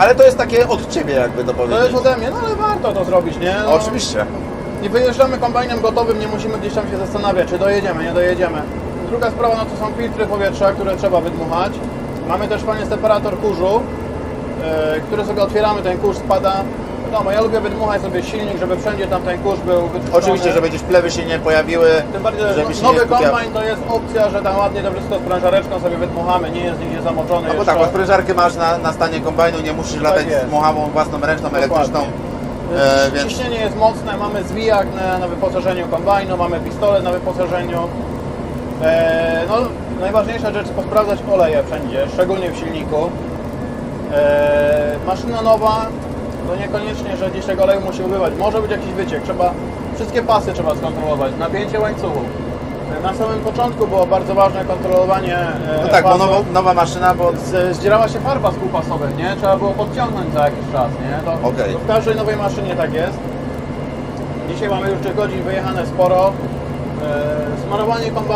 Ale to jest takie od ciebie, jakby to To jest powiedzieć. ode mnie, no ale warto to zrobić, nie? No, Oczywiście. I wyjeżdżamy kombajnem gotowym, nie musimy gdzieś tam się zastanawiać, czy dojedziemy, nie dojedziemy. Druga sprawa, no to są filtry powietrza, które trzeba wydmuchać. Mamy też fajny separator kurzu, yy, który sobie otwieramy, ten kurz spada. Wiadomo, ja lubię wydmuchać sobie silnik, żeby wszędzie tam ten kurz był wyczyszczony. Oczywiście, żeby gdzieś plewy się nie pojawiły, Tym bardziej, że żeby nowy kombajn to jest opcja, że tam ładnie to wszystko z prężareczką sobie wydmuchamy, nie jest nigdzie zamoczony No bo jeszcze. tak, bo sprężarkę masz na, na stanie kombajnu, nie musisz latać jest. z muchawą własną ręczną, elektryczną. Dokładnie. E, więc Ciśnienie jest mocne, mamy zwijak na, na wyposażeniu kombajnu, mamy pistolet na wyposażeniu. E, no, najważniejsza rzecz to posprawdzać oleje wszędzie, szczególnie w silniku. E, maszyna nowa, to niekoniecznie, że gdzieś tego oleju musi ubywać. Może być jakiś wyciek, trzeba, wszystkie pasy trzeba skontrolować, napięcie łańcuchów. E, Na samym początku było bardzo ważne kontrolowanie e, no tak, bo pasów. nowa, nowa maszyna, bo Z- zdzierała się farba z półpasowych, nie? Trzeba było podciągnąć za jakiś czas, nie? To, Okej. to w każdej nowej maszynie tak jest. Dzisiaj mamy już tych godzin wyjechane sporo. E, smarowanie kombajnu.